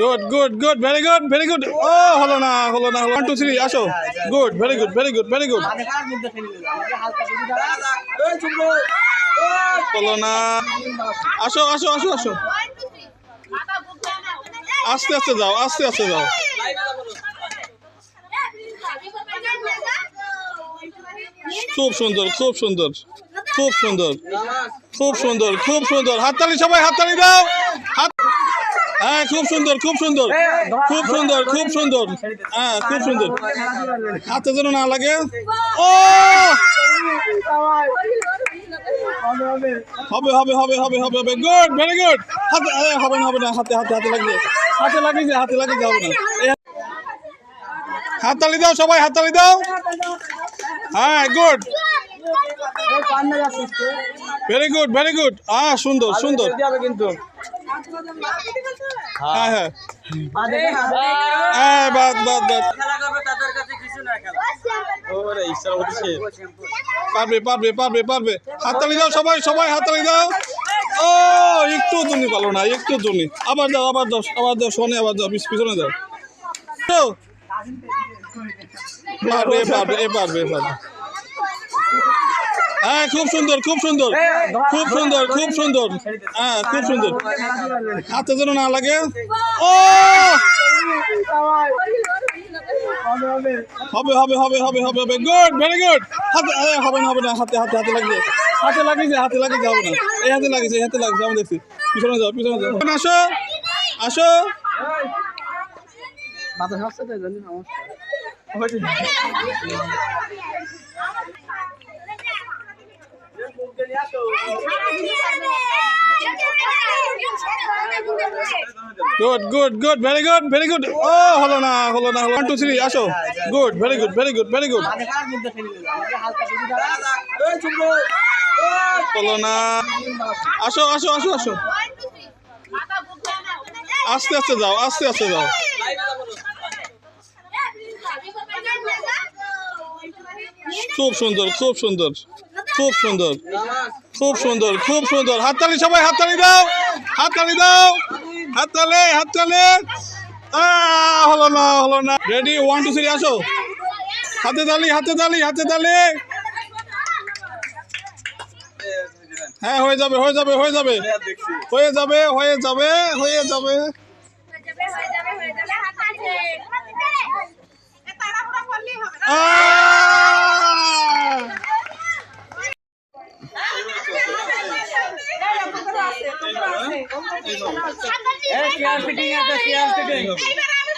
Good good good very good very good ও, হলো না হলো না ওয়ান টু থ্রি আসো। Good very good very good very good হলো না। আসো আসো আসো আসো। আস্তে আস্তে যাও, আস্তে আস্তে যাও। খুব সুন্দর খুব সুন্দর খুব সুন্দর খুব সুন্দর খুব সুন্দর। হাততালি সবাই, হাততালি দাও। হাত হ্যাঁ খুব সুন্দর খুব সুন্দর। খুব সুন্দর খুব সুন্দর। হ্যাঁ খুব সুন্দর। হাতে যেন না লাগে। ও! হবে হবে হবে হবে হবে হবে। গুড ভেরি গুড হাতে হবে না হবে না হাতে হাতে হাতে লাগবে হাতে লাগিয়ে হাতে লাগিয়ে হবে না। হাততালি দাও সবাই হাততালি দাও। হ্যাঁ good very good very good হ্যাঁ সুন্দর সুন্দর। কিন্তু। হ্যাঁ হ্যাঁ। হ্যাঁ বাদ বাদ বাদ। পারবে পারবে পারবে পারবে। হাততালি দাও সবাই সবাই হাততালি দাও। ও, একটু দুনি পালো না, একটু দুনি। আবার দাও আবার দাও আবার দাও, শোনে, আবার দাও পিছনে দাও। পারবে পারবে, এ পারবে পারবে। হ্যাঁ খুব সুন্দর খুব সুন্দর খুব সুন্দর খুব সুন্দর হ্যাঁ খুব সুন্দর হাতে যেন না লাগে ও হবে হবে হবে হবে হবে হবে গুড ভেরি গুড হাতে হবে না হবে না হাতে হাতে হাতে লাগবে হাতে লাগিয়েছে হাতে লাগিয়েছে হবে না এই হাতে লাগিয়েছে হাতে লাগছে আমি দেখছি পিছনে যাও পিছনে যাও আসো আসো বাতাস আসছে তো জানি সমস্যা good good good very good very good ও হলো না হলো না ওয়ান টু থ্রি আসো। Good very good very good very good হলো না। আসো আসো আসো আসো। আস্তে আস্তে যাও, আস্তে আস্তে যাও। খুব সুন্দর খুব সুন্দর। খুব সুন্দর খুব সুন্দর খুব সুন্দর। হাততালি সবাই হাততালি দাও হাততালি দাও। হাততালি হাততালি। হলো না হলো না। রেডি ওয়ান টু থ্রি আসো। হাতে তালি হাতে তালি হাতে তালি। হ্যাঁ হয়ে যাবে হয়ে যাবে হয়ে যাবে। হয়ে যাবে হয়ে যাবে হয়ে যাবে। আহ! চেয়ার ফিটিং আছে চেয়ার ফিটিং এইবার আমি